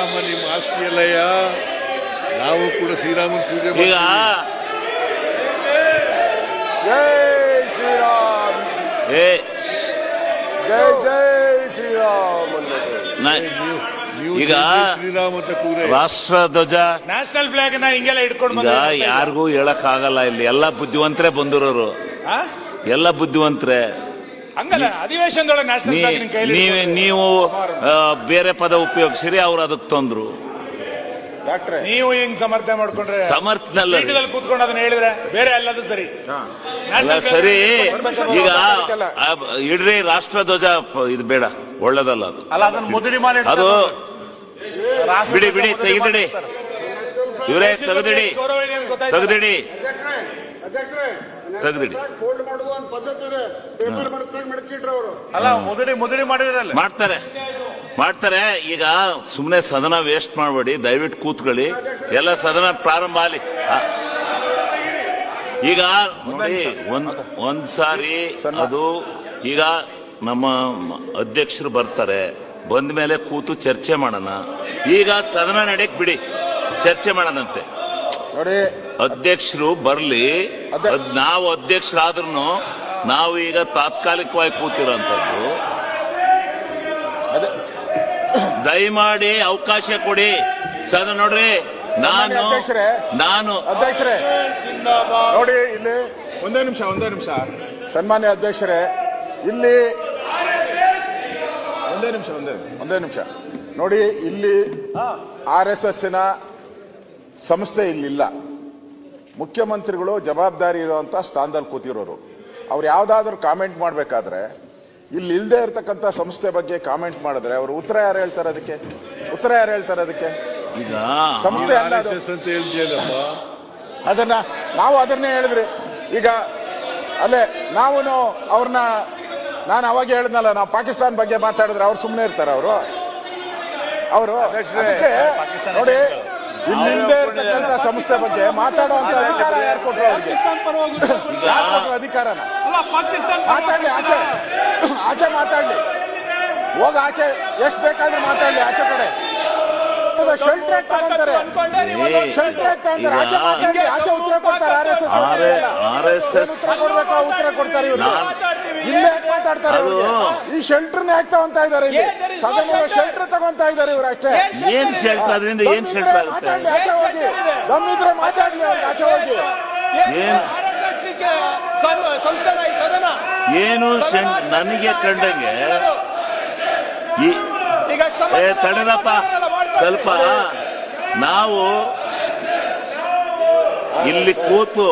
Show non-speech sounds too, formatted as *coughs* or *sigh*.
ಹೇಳ್ತೀಯಲ್ಲಯ್ಯ ನಾವು ಕೂಡ ಶ್ರೀರಾಮನ ಪೂಜೆ ಈಗ ಜೈ ಶ್ರೀರಾಮ್. ಏ ಜೈ ಜೈ ಶ್ರೀರಾಮ್ ಈಗ ಶ್ರೀರಾಮ ಅಂತ ಕೂರೆ. ರಾಷ್ಟ್ರ ಧ್ವಜ ನ್ಯಾಷನಲ್ ಫ್ಲಾಗ್ನ ಹಿಂಗೆಲ್ಲ ಇಟ್ಕೊಂಡು ಈಗ ಯಾರಿಗೂ ಹೇಳಕ್ ಆಗಲ್ಲ ಇಲ್ಲಿ. ಎಲ್ಲ ಬುದ್ಧಿವಂತರೇ ಬಂದಿರೋರು. ಆ? ಎಲ್ಲ ಬುದ್ಧಿವಂತರೇ. ಹಂಗಲ್ಲ ಅಧಿವೇಶನದೊಳಗೆ ನ್ಯಾಷನಲ್ ನೀವೇ ನೀವು ಬೇರೆ ಪದ ಉಪಯೋಗಿಸಿರಿ ಅವ್ರು ಅದಕ್ಕೆ ತಂದ್ರು. ಡಾಕ್ಟ್ರೆ. ನೀವು ಹಿಂಗ್ ಸಮರ್ಥನೆ ಮಾಡ್ಕೊಂಡ್ರೆ? ಸಮರ್ಥನಲ್ಲ ಕೂತ್ಕೊಂಡು ಅದನ್ನ ಹೇಳಿದ್ರೆ ಬೇರೆ ಅಲ್ಲದು ಸರಿ. ಹಾ. ಅಲ್ಲ ಸರಿ. ಈಗ ಇಡ್ರಿ ರಾಷ್ಟ್ರ ಧ್ವಜ ಇದು ಬೇಡ ಒಳ್ಳೇದಲ್ಲ ಅದು. ಅಲ್ಲ ಅದನ್ನ ಮೊದಲಿ ಮಾಡಿ ಅದು ಬಿಡಿ ಬಿಡಿ ತೆಗೆದಿಡಿ. ಇವರೇ ತೆಗೆದಿಡಿ. ತೆಗೆದಿಡಿ. ತೆಗೆದಿಡಿ ಫೋಲ್ಡ್ ಮಾಡೋದು ಒಂದು ಪದ್ಧತಿ ಇದೆ. ಪೇಪರ್ ಮಾಡಿಸ್ದಾಗ ಮಡಚಿಟ್ರು ಅವರು. ಅಲ್ಲ ಮುದುಡಿ ಮುದುಡಿ ಮಾಡಿದ್ರಲ್ಲ. ಮಾಡ್ತಾರೆ. ಮಾಡ್ತಾರೆ. ಈಗ ಸುಮ್ಮನೆ ಸದನ ವೇಸ್ಟ್ ಮಾಡಬೇಡಿ. ದಯವಿಟ್ಟು ಕೂತ್ಕೊಳ್ಳಿ. ಎಲ್ಲ ಸದನ ಪ್ರಾರಂಭ ಆಗಲಿ. ಈಗ ನೋಡಿ ಒಂದ್ ಒಂದ್ ಸಾರಿ ಅದು ಈಗ ನಮ್ಮ ಅಧ್ಯಕ್ಷರು ಬರ್ತಾರೆ. ಬಂದ ಮೇಲೆ ಕೂತು ಚರ್ಚೆ ಮಾಡೋಣ. ಈಗ ಸದನ ನಡೆಯಕ್ ಬಿಡಿ. ಚರ್ಚೆ ಮಾಡೋಣಂತೆ. ನೋಡಿ ಅಧ್ಯಕ್ಷರು ಬರ್ಲಿ. ನಾವು ಅಧ್ಯಕ್ಷರಾದ್ರೂ ನಾವು ಈಗ ತಾತ್ಕಾಲಿಕವಾಗಿ ಕೂತಿರೋಂಥದ್ದು. ಅದೇ. ದಯಮಾಡಿ ಅವಕಾಶ ಕೊಡಿ. ಸದ ನೋಡ್ರಿ ನಾನು ಅಧ್ಯಕ್ಷರೇ. ನಾನು ಅಧ್ಯಕ್ಷರೇ. ನೋಡಿ ಇಲ್ಲಿ ಒಂದೇ ನಿಮಿಷ ಒಂದೇ ನಿಮಿಷ. ಸನ್ಮಾನ್ಯ ಅಧ್ಯಕ್ಷರೇ ಇಲ್ಲಿ ಒಂದೇ ನಿಮಿಷ ಒಂದೇ ಒಂದೇ ನಿಮಿಷ. ನೋಡಿ ಇಲ್ಲಿ ಆರ್ ಎಸ್ ಎಸ್ಸಿನ ಸಂಸ್ಥೆ ಇಲ್ಲಿಲ್ಲ. ಮುಖ್ಯಮಂತ್ರಿಗಳು ಜವಾಬ್ದಾರಿ ಇರುವಂತ ಸ್ಥಾನದಲ್ಲಿ ಕೂತಿರೋರು. ಅವ್ರು ಯಾವ್ದಾದ್ರು ಕಾಮೆಂಟ್ ಮಾಡಬೇಕಾದ್ರೆ ಇಲ್ಲಿ ಇಲ್ಲದೆ ಇರತಕ್ಕಂತ ಸಂಸ್ಥೆ ಬಗ್ಗೆ ಕಾಮೆಂಟ್ ಮಾಡಿದ್ರೆ ಅವರು ಉತ್ತರ ಯಾರು ಹೇಳ್ತಾರೆ ಅದಕ್ಕೆ? ಉತ್ತರ ಯಾರು ಹೇಳ್ತಾರೆ ಅದಕ್ಕೆ? ಈಗ ಸಂಸ್ಥೆ ಅಲ್ಲ ಅದು. ಅದನ್ನ ನಾವು ಅದನ್ನೇ ಹೇಳಿದ್ರಿ. ಈಗ ಅಲ್ಲೇ ನಾವು ಅವ್ರನ್ನ ನಾನು ಅವಾಗ ಹೇಳಿದ್ನಲ್ಲ ನಾವು ಪಾಕಿಸ್ತಾನ ಬಗ್ಗೆ ಮಾತಾಡಿದ್ರೆ ಅವ್ರು ಸುಮ್ಮನೆ ಇರ್ತಾರೆ ಅವರು. ಅವರು ಅದಕ್ಕೆ ನೋಡಿ ಇಲ್ಲಿಂದೇ ಇರ್ತಕ್ಕಂಥ ಸಂಸ್ಥೆ ಬಗ್ಗೆ ಮಾತಾಡುವಂತ ಅಧಿಕಾರ ಯಾರು ಕೊಟ್ಟರು ಅವ್ರಿಗೆ? ಯಾರು ಕೊಟ್ರು ಅಧಿಕಾರನ? ಮಾತಾಡ್ಲಿ ಆಚೆ. *coughs* ಆಚೆ ಮಾತಾಡ್ಲಿ. ಹೋಗ ಆಚೆ. ಎಷ್ಟು ಬೇಕಾದ್ರೂ ಮಾತಾಡ್ಲಿ ಆಚೆ ಕಡೆ. ಶೆಲ್ಟರ್ ಯಾಕೆ ತಗೊಂತಾರೆ. ಶೆಲ್ಟರ್ ಯಾಕೆ ತಗೊಂತಾರೆ. ಆಚೆ ಮಾತಾಡ್ಲಿ ಆಚೆ ಉತ್ತರ ಕೊಡ್ತಾರೆ. R S R S S ಉತ್ತರ ಕೊಡ್ಬೇಕಾ ಉತ್ತರ ಕೊಡ್ತಾರೆ ನಾನ್- ಇಲ್ಲೇ ಮಾತಾಡ್ತಾರೆ? ಈ ಶೆಲ್ಟರ್ ಯಾಕೆ ತಗೊಂತಾ ಇದಾರೆ ಶೆಲ್ಟರ್ ತಗೊಂತ ಇದಾರೆ ಇವ್ರು ಅಷ್ಟೇ. ಏನ್ ಶೆಲ್ಟರ್ ಅದರಿಂದ ಏನ್ ಶೆಲ್ಟರ್ ಆಗುತ್ತೆ? ಆಚೆ ಹೋಗಿ. ಮಾತಾಡ್ಲಿ ಆಚೆ ಹೋಗಿ. ಏನ್? ನನಗೆ ಕಂಡಂಗೆ ತಡೆದಪ್ಪ ಸ್ವಲ್ಪ ನಾವು ಇಲ್ಲಿ ಕೂತು